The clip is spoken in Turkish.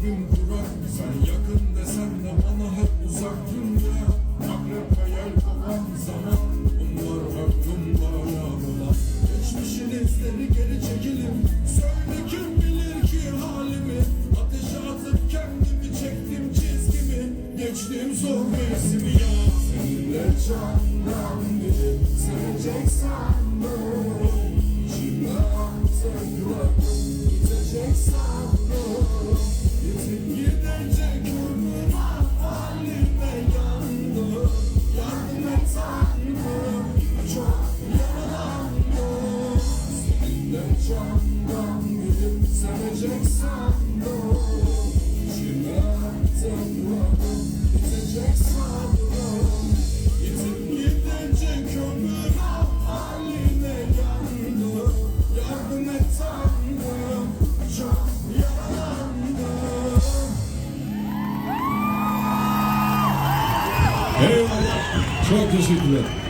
kalbim kurak Sen yakın desen de bana hep uzak dünya Akrep yel kovan zaman. Bunlar aklımda yarılar Geçmişin izleri geri çekilim Söyle kim bilir ki halimi. Ateşe atıp kendimi çektim çizgimi. Geçtim zor mevsimi ya. Seninle candan gidip seveceksen böyle İçime tekrar bitecek sandım candan gidip seveceksen böyle İçime tekrar bitecek sandım Yitip gidecek ömür haline yandım Yardım et Tanrım çok yaralandım Eyvallah. Çok teşekkürler.